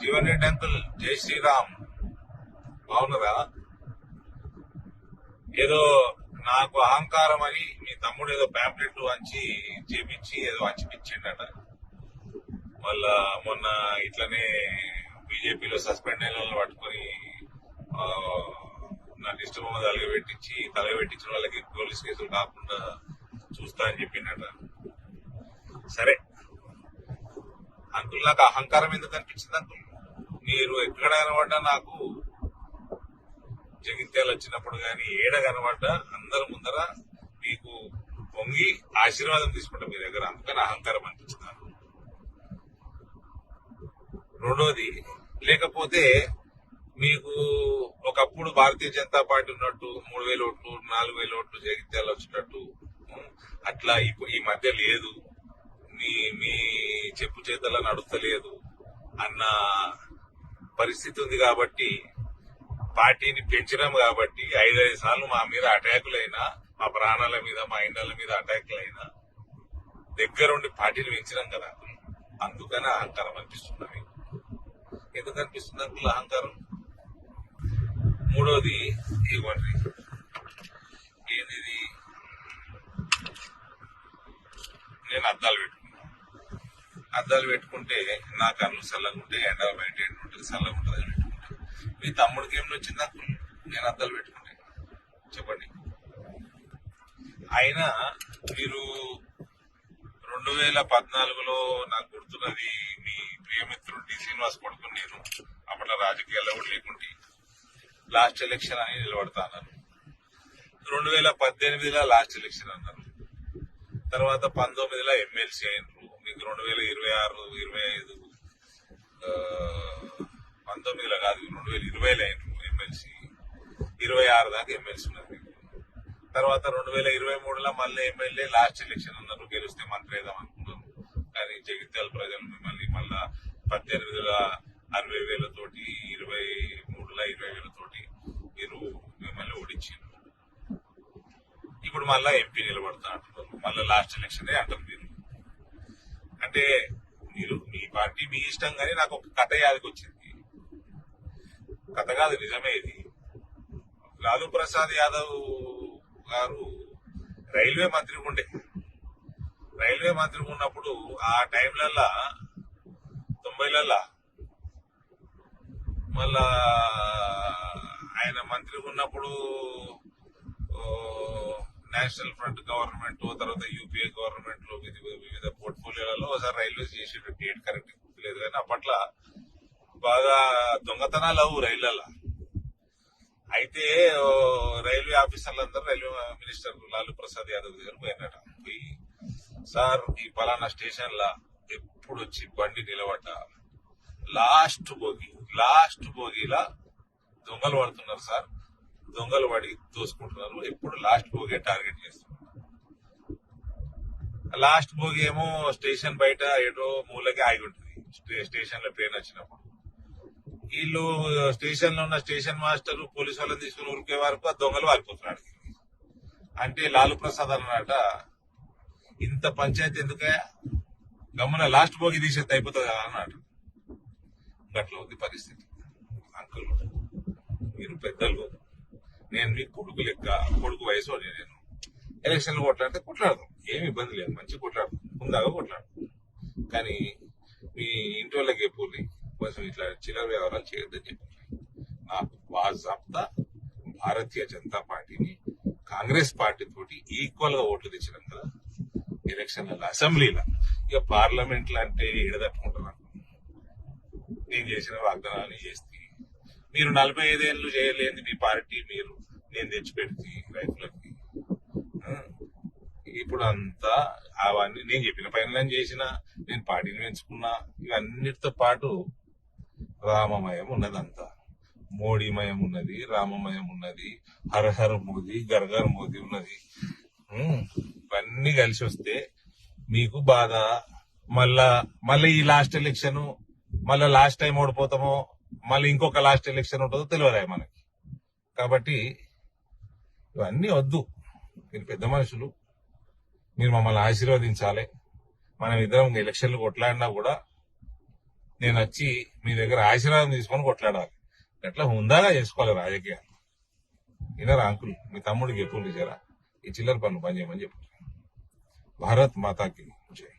Jeevan Reddy uncle జై శ్రీరామ్. బాగున్నదా ఏదో నాకు అహంకారం అని మీ తమ్ముడు ఏదో ప్యాంప్లెట్ వంచి చేపించి ఏదో వంచిపించిండట మళ్ళా మొన్న ఇట్లనే బీజేపీలో సస్పెండ్ అయిన వాళ్ళు పట్టుకొని నా నాకు ఇష్టం పెట్టించి అలగబెట్టించి తలగబెట్టించిన వాళ్ళకి పోలీస్ కేసులు కాకుండా చూస్తా అని చెప్పిండట. సరే. అంకుల్ నాకు అహంకారం ఎందుకు అనిపించింది అంకుల్? మీరు ఎక్కడ కనబడ్డా నాకు జగిత్యాలు వచ్చినప్పుడు కానీ ఏడ కనబడ్డా అందరి ముందర మీకు పొంగి ఆశీర్వాదం తీసుకుంటా మీ దగ్గర అందుకని అహంకారం అనిపించింది రెండోది లేకపోతే మీకు ఒకప్పుడు భారతీయ జనతా పార్టీ ఉన్నట్టు మూడు వేల ఓట్లు నాలుగు వేల ఓట్లు జగిత్యాలు వచ్చినట్టు అట్లా ఇప్పుడు ఈ మధ్య లేదు. మీ మీ చెప్పు చేతల నడుస్తలేదు అన్న పరిస్థితి ఉంది కాబట్టి పార్టీని పెంచినాం కాబట్టి ఐదైదు సార్లు మా మీద అటాకులైనా మా ప్రాణాల మీద మా ఇండ్ల మీద అటాకులైనా దగ్గరుండి పార్టీని పెంచినాం కదా. అందుకని అహంకారం అనిపిస్తుంది ఎందుకు అనిపిస్తుంది అంకుల్ అహంకారం? మూడోది ఇవ్వండి ఏది నేను అద్దాలు అద్దాలు పెట్టుకుంటే నా కళ్ళు చల్లగా ఉంటే ఎండ బయట ఉంటుంది చల్లగా ఉంటుంది అని పెట్టుకుంటాను మీ తమ్ముడికి ఏమి వచ్చింది? నాకు నేను అద్దాలు పెట్టుకుంటే. చెప్పండి. అయినా మీరు రెండు వేల పద్నాలుగులో నాకు గుర్తున్నది మీ ప్రియమిత్రుడు డి. శ్రీనివాస్ కొడుకు నేను. అప్పట్లో రాజకీయాల్లో కూడా లేకుంటే. లాస్ట్ ఎలక్షన్ అని నిలబడతా అన్నారు. రెండు వేల పద్దెనిమిదిలో లాస్ట్ ఎలక్షన్ అన్నారు. తర్వాత పంతొమ్మిదిలో ఎమ్మెల్సీ అయినరు మీకు రెండు వేల ఇరవై ఆరు ఇరవై ఐదు పంతొమ్మిదిలో కాదు రెండు వేల ఇరవైలో అయినరు ఎమ్మెల్సీ ఇరవై ఆరు దాకా ఎమ్మెల్సీ ఉన్నారు మీకు. తర్వాత రెండు వేల ఇరవై మూడులో మళ్ళీ ఎమ్మెల్యే లాస్ట్ ఎలక్షన్ అన్నారు గెలిస్తే మంత్రి వేద్దాం అనుకున్నాను కానీ జగిత్యాల ప్రజలు మిమ్మల్ని మళ్ళా పద్దెనిమిదిల అరవై వేలతోటి ఇరవై మూడుల ఇరవై వేలతోటి మీరు మిమ్మల్ని ఓడించారు ఇప్పుడు మళ్ళా ఎంపీ నిలబడతా అంటున్నారు. మళ్ళీ లాస్ట్ ఎలక్షన్ అంటారు అంటే మీరు మీ పార్టీ మీ ఇష్టం కానీ నాకు ఒక కథ యాదకి వచ్చింది కథ కాదు నిజమే ఇది. లాలూ ప్రసాద్ యాదవ్ గారు రైల్వే మంత్రి ఉండే. రైల్వే మంత్రి ఉన్నప్పుడు ఆ టైంలల్లా తొంభైలల్లా మళ్ళా ఆయన మంత్రి ఉన్నప్పుడు నేషనల్ ఫ్రంట్ గవర్నమెంట్ తర్వాత యూపీఏ గవర్నమెంట్లో వివిధ ఒకసారి రైల్వేస్ చేసి డేట్ కరెక్ట్ లేదు కానీ అప్పట్లో బాగా దొంగతనాలు అవు రైళ్ళలో అయితే రైల్వే ఆఫీసర్లందరూ రైల్వే మినిస్టర్ లాలూ ప్రసాద్ యాదవ్ దగ్గర పోయినట పోయి సార్ ఈ పలానా స్టేషన్ లా ఎప్పుడు వచ్చి బండి నిలబడ్డ లాస్ట్ బోగి లాస్ట్ బోగిలా దొంగలు పడుతున్నారు సార్. దొంగలు పడి దోసుకుంటున్నారు. ఎప్పుడు లాస్ట్ భోగి టార్గెట్ చేస్తున్నారు. లాస్ట్ భోగి ఏమో స్టేషన్ బయట ఏటో మూలకి ఆగి ఉంటుంది స్టే- స్టేషన్లో ట్రైన్ వచ్చినప్పుడు వీళ్ళు స్టేషన్లో ఉన్న స్టేషన్ మాస్టర్ పోలీసు వాళ్ళని తీసుకుని ఉరికే వరకు ఆ దొంగలు వారిపోతున్నాడు అంటే లాలు ప్రసాద్ అన్నమాట ఇంత పంచాయతీ ఎందుకే? గమ్మున లాస్ట్ భోగి తీసేది అయిపోతుంది కదా అన్నాడు. గట్ల ఉంది పరిస్థితి. అంకుల్ మీరు పెద్దలు. నేను మీ కొడుకు లెక్క కొడుకు వయసు నేను. ఎలక్షన్లు కొట్లాడితే కొట్లాడదాం. ఏమి ఇబ్బంది లేదు. మంచి కొట్లాడు ముందాగా కొట్లాడు కానీ మీ ఇంటి వాళ్ళకి చెప్పు కొంచెం ఇట్లా చిల్లర వ్యవహారాలు చేయొద్దని చెప్పారు నా బాజాబ్తా భారతీయ జనతా పార్టీని కాంగ్రెస్ పార్టీ తోటి ఈక్వల్గా ఓట్లు తెచ్చినాం కదా. ఎలక్షన్లలో అసెంబ్లీలో. ఇక పార్లమెంట్ అంటే ఎడదట్టుకుంటున్నాను నేను చేసిన వాగ్దానాన్ని చేస్తే. మీరు నలభై ఐదేళ్ళు చేయలేని మీ పార్టీ మీరు. నేను తెచ్చిపెడితే రైతులకి. ఇప్పుడు అంతా అవన్నీ నేను చెప్పిన పనులను చేసిన నేను పార్టీని పెంచుకున్నా ఇవన్నిటితో పాటు రామమయం ఉన్నదంతా. మోడీమయం ఉన్నది రామమయం ఉన్నది హరహర మోదీ గర్గర్ మోదీ ఉన్నది. ఇవన్నీ కలిసి వస్తే మీకు బాధ మళ్ళా మళ్ళీ ఈ లాస్ట్ ఎలక్షన్ మళ్ళీ లాస్ట్ టైం ఓడిపోతామో మళ్ళీ ఇంకొక లాస్ట్ ఎలక్షన్ ఉంటుందో తెలియదు మనకి. కాబట్టి ఇవన్నీ వద్దు. మీరు పెద్ద మనుషులు. మీరు మమ్మల్ని ఆశీర్వదించాలి. మనం ఇద్దరం ఎలక్షన్లు కొట్లాడినా కూడా నేను వచ్చి మీ దగ్గర ఆశీర్వాదం తీసుకొని కొట్లాడాలి. ఎట్లా హుందాగా చేసుకోవాలి రాజకీయాలు. వినరా అంకుల్ మీ తమ్ముడికి ఎప్పుడు జరా. ఈ చిల్లర పనులు పని చేయమని చెప్పారు భారత్ మాతాకి జై.